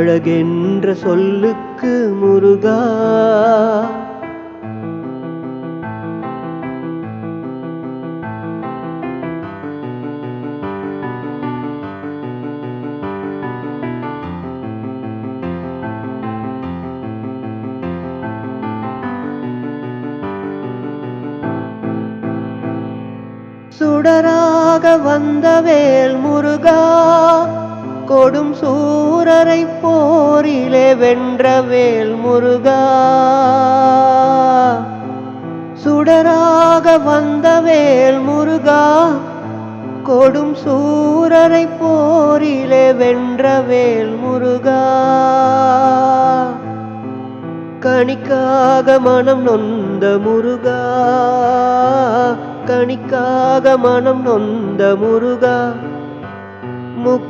அழகென்ற சொல்லுக்கு முருகா. சுடராக வந்த வேல் முருகா கொடும் சூரரை போரிலே வென்ற வேல் முருகா சுடராக வந்த வேல் முருகா கொடும் சூரரை போரிலே வென்ற வேல் முருகா கணிக்காக மனம் நொந்த முருகா கணிக்காக மனம் நொந்த முருகா. முக்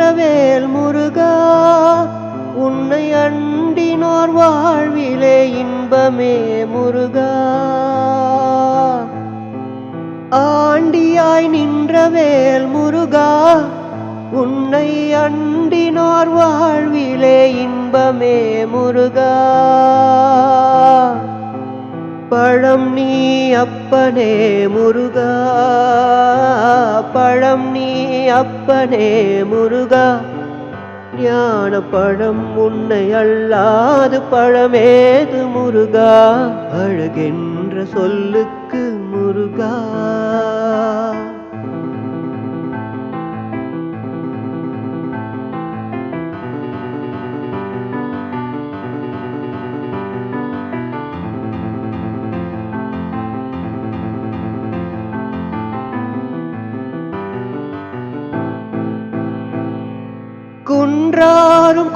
ஆண்டியாய் முருகா உன்னை அண்டினோர் வாழ்விலே இன்பமே முருகா. ஆண்டியாய் நின்றவேல் முருகா உன்னை அண்டினோர் வாழ்விலே இன்பமே முருகா. பழம் நீ அப்பனே முருகா பழம் நீ அப்பனே முருகா. ஞான பழம் உன்னை அல்லாது பழமேது முருகா. அழகென்ற சொல்லுக்கு முருகா.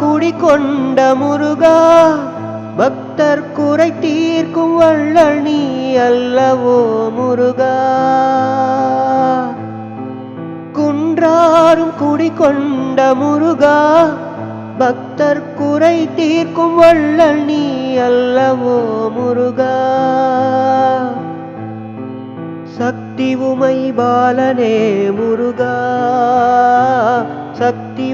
குடிகொண்ட முருகா பக்தர் குறை தீர்க்கும் வள்ளல் நீ அல்லவோ முருகா? குன்றாரும் குடிகொண்ட முருகா பக்தர் குறை தீர்க்கும் வள்ளல் நீ அல்லவோ முருகா? சக்தி உமை பாலனே முருகா சக்தி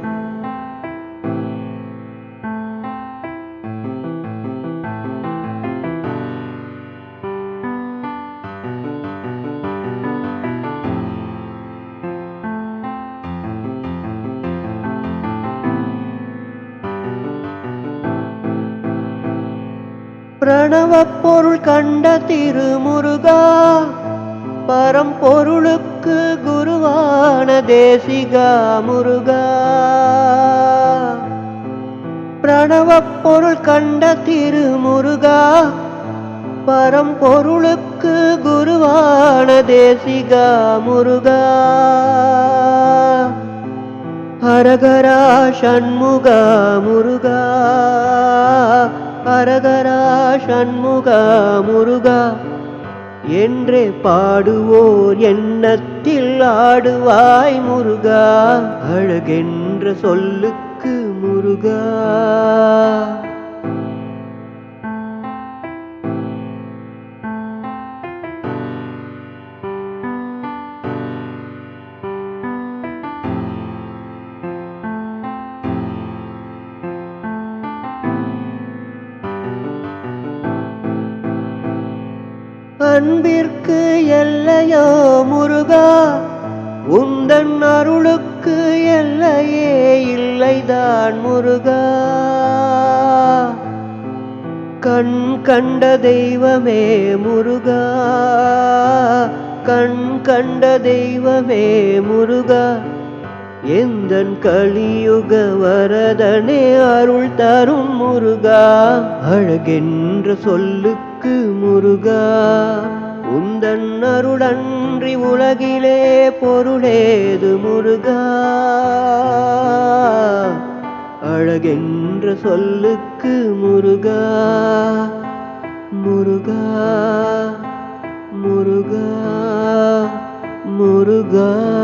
பிரணவ பொருள் கண்ட திருமுருகா பரம்பொருளுக்கு குருவான தேசிகா முருகா. பிரணவ பொருள் கண்ட திருமுருகா பரம்பொருளுக்கு குருவான தேசிகா முருகா. ஹரகரா சண்முகா முருகா ஹரகரா சண்முகா முருகா என்றே பாடுவோர் எண்ணத்தில் ஆடுவாய் முருகா அழகென்ற சொல்லுக்கு முருகா. அன்பிற்கு எல்லையோ முருகா உந்தன் அருளுக்கு எல்லையே இல்லைதான் முருகா. கண் கண்ட தெய்வமே முருகா கண் கண்ட தெய்வமே முருகா. எந்தன் கலியுக வரதனே அருள் தரும் முருகா. அழகென்ற சொல்லுக்கு முருகா. உந்தன் அருளன்றி உலகிலே பொருளேது முருகா. அழகென்ற சொல்லுக்கு முருகா. முருகா முருகா முருகா.